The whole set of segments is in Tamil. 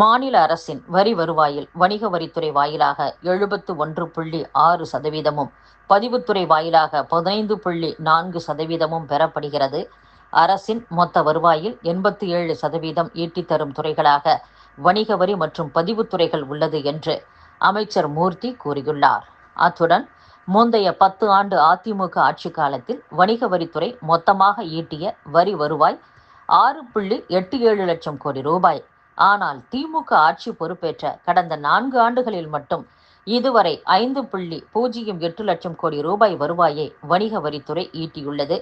மாநில அரசின் வரி வருவாயில் வணிக வரித்துறை வாயிலாக எழுபத்து ஒன்று புள்ளி ஆறு சதவீதமும் பதிவுத்துறை வாயிலாக பதினைந்து புள்ளி நான்கு சதவீதமும் பெறப்படுகிறது. அரசின் மொத்த வருவாயில் எண்பத்தி ஏழு சதவீதம் ஈட்டி தரும் துறைகளாக வணிக வரி மற்றும் பதிவுத்துறைகள் உள்ளது என்று அமைச்சர் மூர்த்தி கூறியுள்ளார். அத்துடன் முந்தைய பத்து ஆண்டு அதிமுக ஆட்சி காலத்தில் வணிக வரித்துறை மொத்தமாக ஈட்டிய வரி வருவாய் ஆறு புள்ளி எட்டு ஏழு லட்சம் கோடி ரூபாய். ஆனால் திமுக ஆட்சி பொறுப்பேற்ற கடந்த நான்கு ஆண்டுகளில் மட்டும் இதுவரை ஐந்து புள்ளி பூஜ்ஜியம் எட்டு லட்சம் கோடி ரூபாய் வருவாயை வணிக வரித்துறை ஈட்டியுள்ளது.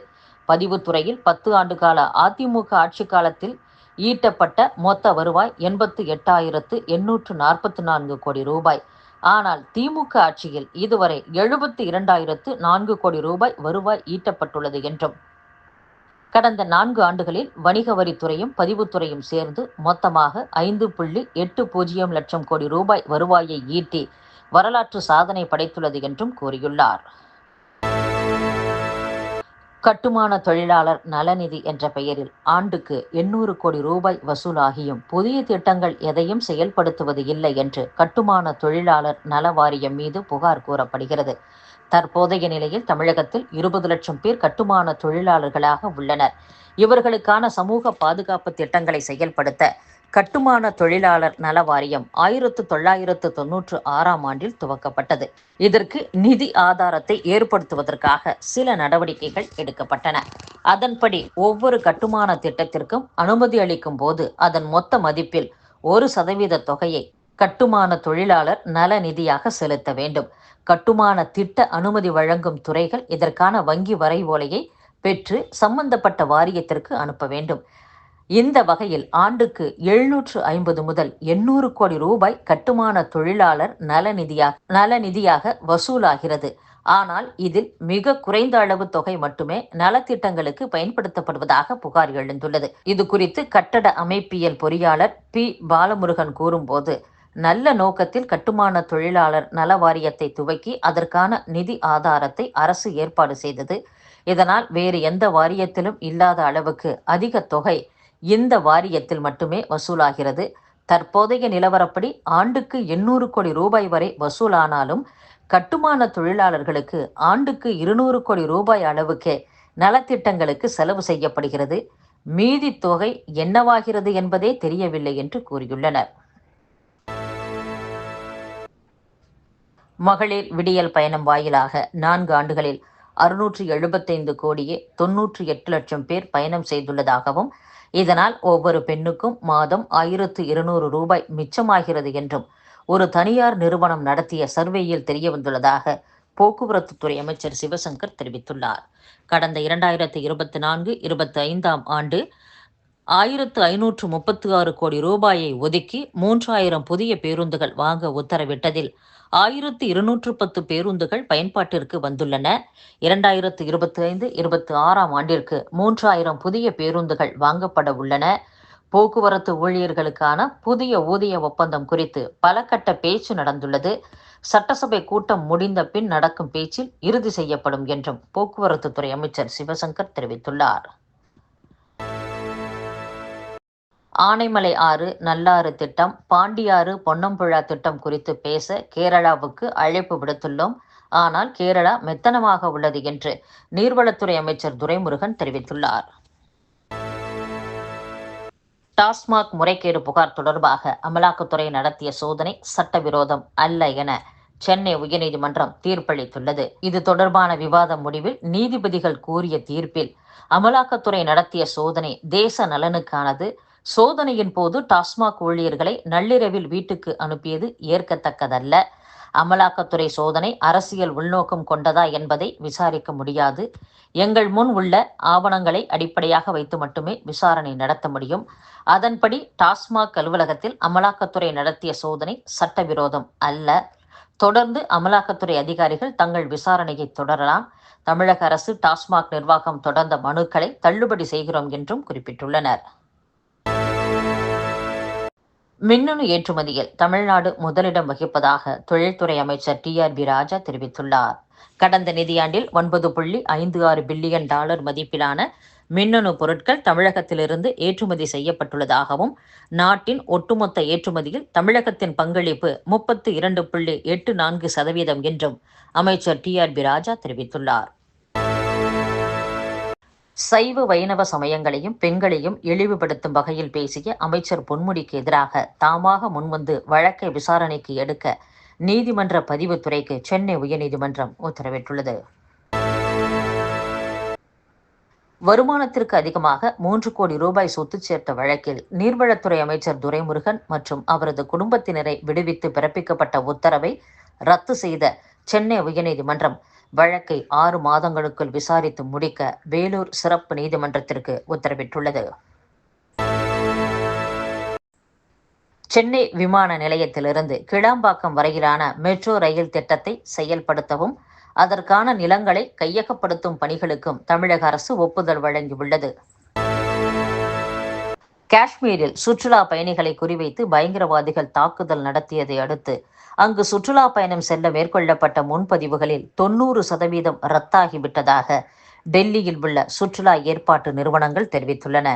பதிவுத்துறையில் பத்து ஆண்டு கால அதிமுக ஆட்சி காலத்தில் ஈட்டப்பட்ட மொத்த வருவாய் எண்பத்து எட்டாயிரத்து எண்ணூற்று நாற்பத்தி நான்கு கோடி ரூபாய். ஆனால் திமுக ஆட்சியில் இதுவரை எழுபத்தி இரண்டாயிரத்து நான்கு கோடி ரூபாய் வருவாய் ஈட்டப்பட்டுள்ளது என்றும் கடந்த நான்கு ஆண்டுகளில் வணிக வரித்துறையும் பதிவுத்துறையும் சேர்ந்து மொத்தமாக ஐந்து புள்ளி எட்டு பூஜ்ஜியம் லட்சம் கோடி ரூபாய் வருவாயை ஈட்டி வரலாற்று சாதனை படைத்துள்ளது என்றும் கூறியுள்ளார். கட்டுமான தொழிலாளர் நலநிதி என்ற பெயரில் ஆண்டுக்கு எண்ணூறு கோடி ரூபாய் வசூலாகியும் புதிய திட்டங்கள் எதையும் செயல்படுத்துவது இல்லை என்று கட்டுமான தொழிலாளர் நல வாரியம் மீது புகார் கூறப்படுகிறது. தற்போதைய நிலையில் தமிழகத்தில் இருபது லட்சம் பேர் கட்டுமான தொழிலாளர்களாக உள்ளனர். இவர்களுக்கான சமூக பாதுகாப்பு திட்டங்களை செயல்படுத்த கட்டுமான தொழிலாளர் நல வாரியம் ஆயிரத்து தொள்ளாயிரத்து தொன்னூற்று ஆறாம் ஆண்டில் துவக்கப்பட்டது. இதற்கு நிதி ஆதாரத்தை ஏற்படுத்துவதற்காக சில நடவடிக்கைகள் எடுக்கப்பட்டன. அதன்படி ஒவ்வொரு கட்டுமான திட்டத்திற்கும் அனுமதி அளிக்கும் போது அதன் மொத்த மதிப்பில் ஒரு சதவீத தொகையை கட்டுமான தொழிலாளர் நல நிதியாக செலுத்த வேண்டும். கட்டுமான திட்ட அனுமதி வழங்கும் துறைகள் இதற்கான வங்கி வரைவோலையை பெற்று சம்பந்தப்பட்ட வாரியத்திற்கு அனுப்ப வேண்டும். இந்த வகையில் ஆண்டுக்கு எழுநூற்று ஐம்பது முதல் எண்ணூறு கோடி ரூபாய் கட்டுமான தொழிலாளர் நலநிதியாக நலநிதியாக வசூலாகிறது. ஆனால் இதில் மிக குறைந்த அளவு தொகை மட்டுமே நலத்திட்டங்களுக்கு பயன்படுத்தப்படுவதாக புகார் எழுந்துள்ளது. இது குறித்து கட்டட அமைப்பியல் பொறியாளர் பி. பாலமுருகன் கூறும்போது நல்ல நோக்கத்தில் கட்டுமான தொழிலாளர் நல வாரியத்தை துவக்கி அதற்கான நிதி ஆதாரத்தை அரசு ஏற்பாடு செய்தது. இதனால் வேறு எந்த வாரியத்திலும் இல்லாத அளவுக்கு அதிக தொகை இந்த வாரியத்தில் மட்டுமே வசூலாகிறது. தற்போதைய நிலவரப்படி ஆண்டுக்கு எண்ணூறு கோடி ரூபாய் வரை வசூலானாலும் கட்டுமான தொழிலாளர்களுக்கு ஆண்டுக்கு இருநூறு கோடி ரூபாய் அளவுக்கே நலத்திட்டங்களுக்கு செலவு செய்யப்படுகிறது. மீதி தொகை என்னவாகிறது என்பதே தெரியவில்லை என்று கூறியுள்ளனர். மகளிர் விடியல் பயணம் வாயிலாக நான்கு ஆண்டுகளில் அறுநூற்று எழுபத்தைந்து கோடியே தொன்னூற்றி எட்டு லட்சம் பேர் பயணம் செய்துள்ளதாகவும் இதனால் ஒவ்வொரு பெண்ணுக்கும் மாதம் ஆயிரத்து இருநூறு ரூபாய் மிச்சமாகிறது என்றும் ஒரு தனியார் நிறுவனம் நடத்திய சர்வேயில் தெரிய வந்துள்ளதாக போக்குவரத்து துறை அமைச்சர் சிவசங்கர் தெரிவித்துள்ளார். கடந்த இரண்டாயிரத்தி இருபத்தி நான்கு இருபத்தி ஐந்தாம் ஆண்டு ஆயிரத்து ஐநூற்று முப்பத்தி ஆறு கோடி ரூபாயை ஒதுக்கி மூன்றாயிரம் புதிய பேருந்துகள் வாங்க உத்தரவிட்டதில் ஆயிரத்து இருநூற்று பத்து பேருந்துகள் பயன்பாட்டிற்கு வந்துள்ளன. இரண்டாயிரத்து இருபத்தி ஐந்து இருபத்தி ஆறாம் ஆண்டிற்கு மூன்றாயிரம் புதிய பேருந்துகள் வாங்கப்பட உள்ளன. போக்குவரத்து ஊழியர்களுக்கான புதிய ஊதிய ஒப்பந்தம் குறித்து பல கட்ட பேச்சு நடந்துள்ளது. சட்டசபை கூட்டம் முடிந்த பின் நடக்கும் பேச்சில் இறுதி செய்யப்படும் என்றும் போக்குவரத்து துறை அமைச்சர் சிவசங்கர் தெரிவித்துள்ளார். ஆனைமலை ஆறு நல்லாறு திட்டம் பாண்டியாறு பொன்னம்புழா திட்டம் குறித்து பேச கேரளாவுக்கு அழைப்பு விடுத்துள்ளோம். ஆனால் கேரளா மெத்தனமாக உள்ளது என்று நீர்வளத்துறை அமைச்சர் துரைமுருகன் தெரிவித்துள்ளார். டாஸ்மாக் முறைகேடு புகார் தொடர்பாக அமலாக்கத்துறை நடத்திய சோதனை சட்டவிரோதம் அல்ல என சென்னை உயர்நீதிமன்றம் தீர்ப்பளித்துள்ளது. இது தொடர்பான விவாத முடிவில் நீதிபதிகள் கூறிய தீர்ப்பில் அமலாக்கத்துறை நடத்திய சோதனை தேச நலனுக்கானது சோதனையின் போது டாஸ்மாக் ஊழியர்களை நள்ளிரவில் வீட்டுக்கு அனுப்பியது ஏற்கத்தக்கதல்ல. அமலாக்கத்துறை சோதனை அரசியல் உள்நோக்கம் கொண்டதா என்பதை விசாரிக்க முடியாது. எங்கள் முன் உள்ள ஆவணங்களை அடிப்படையாக வைத்து மட்டுமே விசாரணை நடத்த முடியும். அதன்படி டாஸ்மாக் அலுவலகத்தில் அமலாக்கத்துறை நடத்திய சோதனை சட்டவிரோதம் அல்ல. தொடர்ந்து அமலாக்கத்துறை அதிகாரிகள் தங்கள் விசாரணையை தொடரலாம். தமிழக அரசு டாஸ்மாக் நிர்வாகம் தொடர்ந்த மனுக்களை தள்ளுபடி செய்கிறோம் என்றும் குறிப்பிட்டுள்ளனர். மின்னணு ஏற்றுமதியில் தமிழ்நாடு முதலிடம் வகிப்பதாக தொழில்துறை அமைச்சர் டி ஆர் பி ராஜா தெரிவித்துள்ளார். கடந்த நிதியாண்டில் ஒன்பது புள்ளி ஐந்து ஆறு பில்லியன் டாலர் மதிப்பிலான மின்னணு பொருட்கள் தமிழகத்திலிருந்து ஏற்றுமதி செய்யப்பட்டுள்ளதாகவும் நாட்டின் ஒட்டுமொத்த ஏற்றுமதியில் தமிழகத்தின் பங்களிப்பு முப்பத்து இரண்டு புள்ளி எட்டு நான்கு சதவீதம் என்றும் அமைச்சர் டி ஆர் பி ராஜா தெரிவித்துள்ளார். சைவ வைணவ சமயங்களையும் பெண்களையும் இழிவுபடுத்தும் வகையில் பேசிய அமைச்சர் பொன்முடிக்கு எதிராக தாமாக முன்வந்து வழக்கை விசாரணைக்கு எடுக்க நீதிமன்ற பதிவுத்துறைக்கு சென்னை உயர்நீதிமன்றம் உத்தரவிட்டுள்ளது. வருமானத்திற்கு அதிகமாக மூன்று கோடி ரூபாய் சொத்து சேர்த்த வழக்கில் நீர்வளத்துறை அமைச்சர் துரைமுருகன் மற்றும் அவரது குடும்பத்தினரை விடுவித்து பிறப்பிக்கப்பட்ட உத்தரவை ரத்து செய்த சென்னை உயர்நீதிமன்றம் வழக்கை ஆறு மாதங்களுக்குள் விசாரித்து முடிக்க வேலூர் சிறப்பு நீதிமன்றத்திற்கு உத்தரவிட்டுள்ளது. சென்னை விமான நிலையத்திலிருந்து கிளாம்பாக்கம் வரையிலான மெட்ரோ ரயில் திட்டத்தை செயல்படுத்தவும் அதற்கான நிலங்களை கையகப்படுத்தும் பணிகளுக்கும் தமிழக அரசு ஒப்புதல் வழங்கியுள்ளது. காஷ்மீரில் சுற்றுலா பயணிகளை குறிவைத்து பயங்கரவாதிகள் தாக்குதல் நடத்தியதை அடுத்து அங்கு சுற்றுலா பயணம் செல்ல மேற்கொள்ளப்பட்ட முன்பதிவுகளில் தொன்னூறு சதவீதம் ரத்தாகிவிட்டதாக டெல்லியில் உள்ள சுற்றுலா ஏற்பாட்டு நிறுவனங்கள் தெரிவித்துள்ளன.